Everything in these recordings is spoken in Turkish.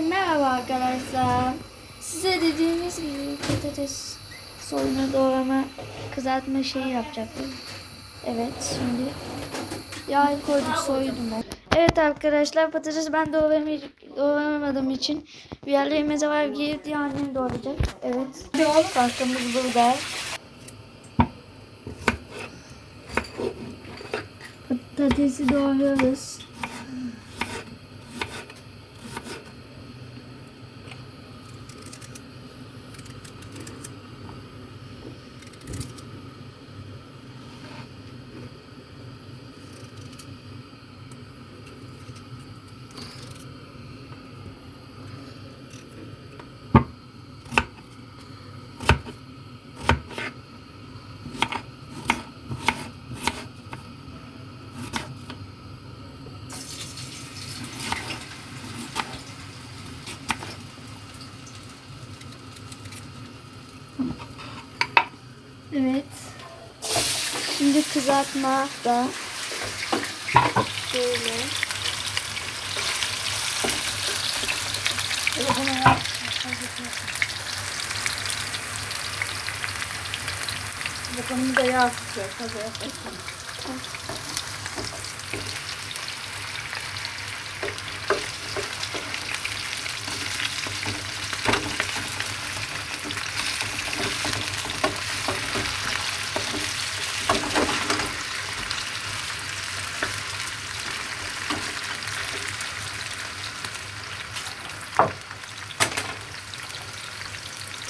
Merhaba arkadaşlar. Size dediğimiz gibi patates soyma doğrama kızartma şeyi yapacaktık. Evet şimdi yağı koyduk soydum o. Evet arkadaşlar patates ben doğramadığım için bir yerlerimize var girdi annem doğrayacak. Evet. Pastamız burada. Patatesi doğruyoruz. Evet. Şimdi kızartma da şöyle. Bakalım da yağ sıkıyor. Tabii yapalım.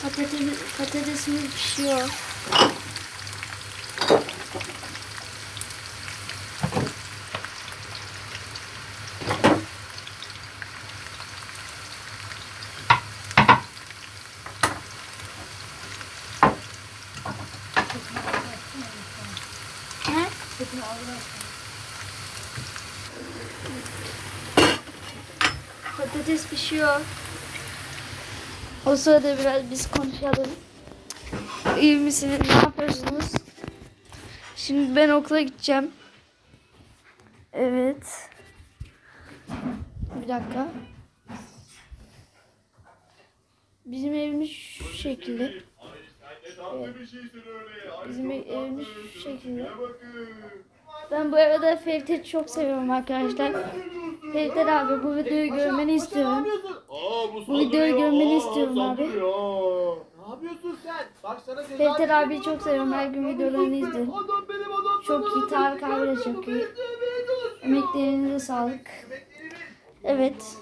Patates, patatesimiz pişiyor. He? Patates pişiyor. O sırada biraz biz konuşalım. İyi misiniz? Ne yapıyorsunuz? Şimdi ben okula gideceğim. Evet. Bir dakika. Bizim evimiz şu şekilde. Bizim evimiz şu şekilde. Ben bu arada Ferit'i çok seviyorum arkadaşlar. Ferit abi bu videoyu görmeni istiyorum. Bu videoyu görmeni istiyorum abi. Ne yapıyorsun sen? Bak sana ceza Ferit vereceğim. abiyi çok seviyorum. Her gün videolarını izliyorum. Adam benim adam. Çok iyi Tarık abi de çok iyi. Emeklerinize sağlık. Evet.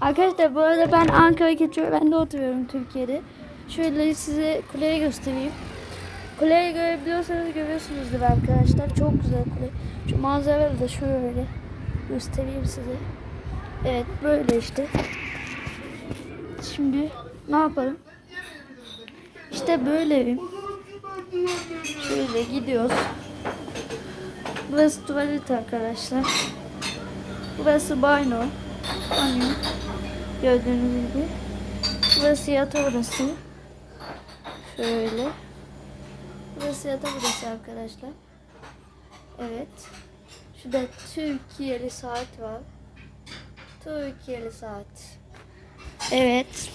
Arkadaşlar bu arada ben Ankara geçiyorum. Ben de oturuyorum Türkiye'de. Şöyle size kuleyi göstereyim. Kuleyi görebiliyorsanız görüyorsunuzdur arkadaşlar. Çok güzel kule. Şu manzaraları da şöyle göstereyim size. Evet böyle işte. Şimdi ne yapalım? İşte böyle evim. Şöyle gidiyoruz. Burası tuvalet arkadaşlar. Burası banyo. Banyo. Gördüğünüz gibi. Burası yatak odası. Şöyle. Burası yatak odası arkadaşlar. Evet. Şurada Türkiye'li saat var. Türkiye'li saat. Evet.